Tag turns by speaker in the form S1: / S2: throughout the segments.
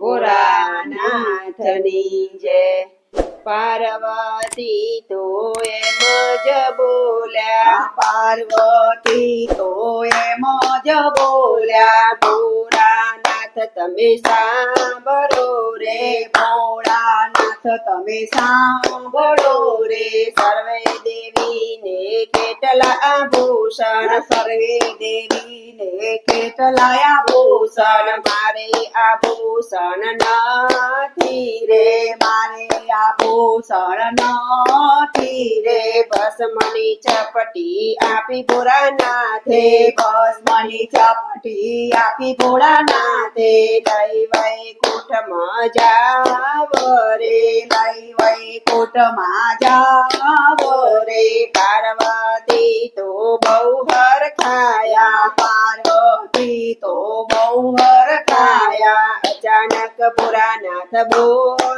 S1: ભોળાનાથની જય. પાર્વતી તો એમ જ બોલ્યા.
S2: પાર્વતી તો એમ જ બોલ્યા.
S1: ભોળાનાથ તમે સાંભળો રે
S2: ભોળાનાથ તમે સાંભળો રે
S1: સર્વે દેવીને કેટલા આભૂષણ
S2: સર્વે દેવીને કેટલાયા ભૂષણ
S1: મારે આભૂષણ નથી રે
S2: રે મારે આભૂષણ નથી રે
S1: ભસ્મની ચપટી આપી ભોળાનાથે
S2: તે ભસ્મની ચપટી આપી ભોળાનાથે
S1: લઈ વૈકુંઠમાં જાવ રે
S2: લઈ વૈકુંઠમાં જાવો
S1: રે પાર્વતી તો બહુ હરખાયા
S2: પાર્વતી તો બહુ
S1: અચાનક ભોળાનાથ બોલિયા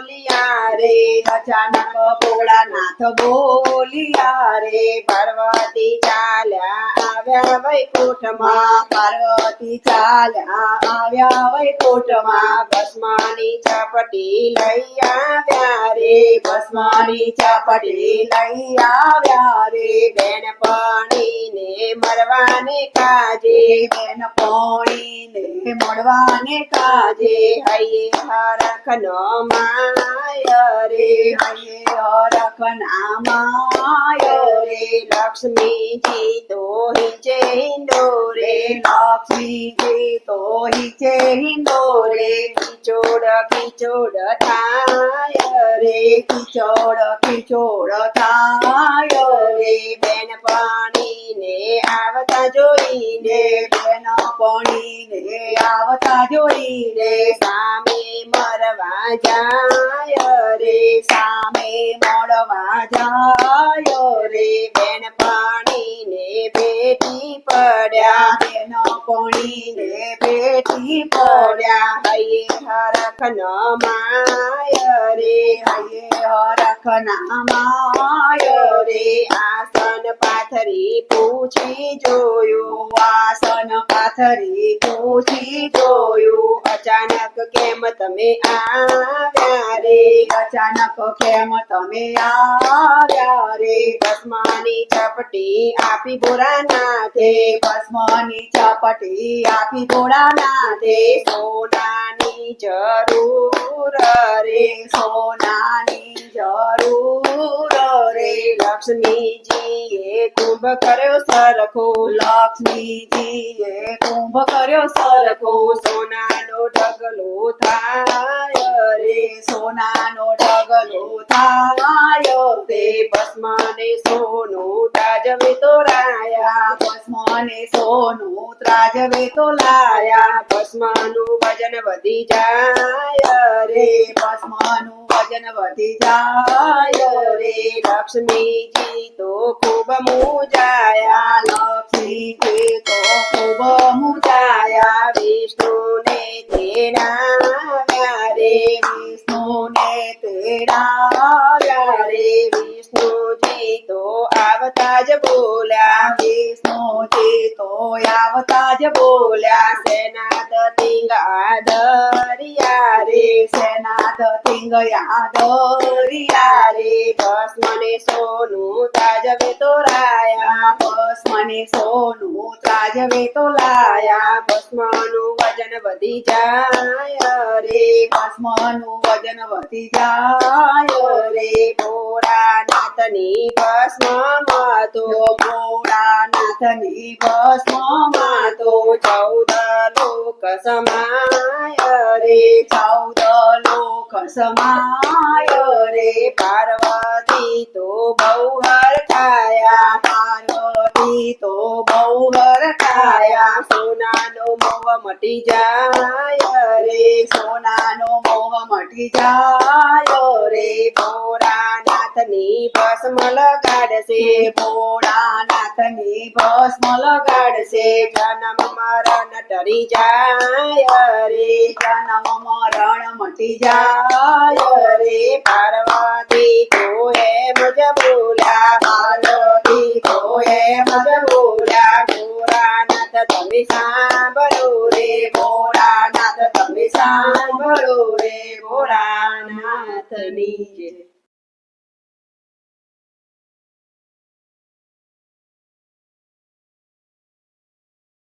S1: રે,
S2: અચાનક ભોળાનાથ બોલિયા રે,
S1: પાર્વતી ચાલ્યા આવ્યા વૈકુંઠમાં.
S2: પાર્વતી ચાલ્યા આવ્યા વૈકુંઠમાં.
S1: ભસ્માની ચાપટી લઈ આવ્યા રે,
S2: ભસ્માની ચાપટી લઈ આવ્યા રે.
S1: બેનપણીને મરવાને કાજે
S2: બેન પોણીને મળવાને કાજે
S1: હૈયે હરખ નો માય રે
S2: હૈયે હરખના માયો
S1: रे लक्ष्मी जी तो ही
S2: चेहिंदो रे लक्ष्मी जी तो
S1: ही चेहिंदो रे किचोड़
S2: किचोड़ थाय रे
S1: किचोड़ किचोड़ थाय रे
S2: बेन पानी ने आवता
S1: जोई ने बेन पानी
S2: ने आवता जोई
S1: ने सामे मरवा जाय
S2: रे सामे मरवा जाय Nene ભેટી
S1: પડ્યા
S2: પડ્યા
S1: હૈયે હરખ ન માય રે
S2: હૈયે હરખના માયો
S1: રે આસન પાથરી પૂછી જોયું
S2: વાસન પાથરી પૂછી જોયું
S1: અચાનક કેમ તમે આવ્યા રે
S2: અચાનક કેમ તમે આવ્યા રે
S1: ભસ્માની ચપટી આપી ભોળાનાથે
S2: ભસ્મની ચપટી આપી ભોળાનાથે
S1: સોનાની જરૂર રે
S2: સોનાની જરૂર लक्ष्मी
S1: जी, ये कुंभ करो
S2: सरखो लक्ष्मी जी, ये
S1: कुंभ करो सरखो सोनानो
S2: ढगलो था रे सोनानो
S1: ढगलो था रे। सोनू सोनो में
S2: तो राया सोनू सोनो में
S1: तो लाया। बसमानु तो भजन
S2: बदी जाय रे, भस्मानु વજન વધી જાય
S1: રે લક્ષ્મીજી તો ખૂબ મુજાયા,
S2: લક્ષ્મીજી તો ખૂબ મુજાયા,
S1: વિષ્ણુને તેડાવ્યા રે,
S2: વિષ્ણુને તેડાવ્યા
S1: રે, વિષ્ણુજી તો यावताज बोल्या विष्णूचे
S2: तो अवताज बोल्या, सेनाद तिंग
S1: आदरिया रे सेनाद तिंग
S2: आदरिया रे बस
S1: मने सोनू, ताज वे तो राया
S2: मने सोनू, ताज वे तो
S1: लाया भस्मानु वज़न वधी जाय
S2: रे भस्मानु वज़न वधी जाय रे, बोरा
S1: રે ભોળાનાથની ભસ્મમાં તો
S2: ભોળાનાથની ભસ્મમાં
S1: તો ચૌદ લોક સમાય રે,
S2: ચૌદ લોક સમાય
S1: રે, પાર્વતી તો બહુ હરખાયા
S2: પાર્વતી તો બહુ હરખાયા
S1: સોનાનો મોહ મટી જાય રે,
S2: સોનાનો મોહ મટી જાય
S1: રે ભોળાનાથની ભસ્મ લગાડશે
S2: ભોળાનાથની ભસ્મ લગાડશે
S1: જન્મ મરણ ટરી જાય રે,
S2: જન્મ મરણ મટી જાય
S1: રે. પાર્વતી તો એમ બોલ્યા,
S2: પાર્વતી તો એમ જ બોલ્યા,
S1: ભોળાનાથ તમે સાંભળો રે,
S2: ભોળાનાથ તમે સાંભળો
S1: રે, ભોળાનાથની જય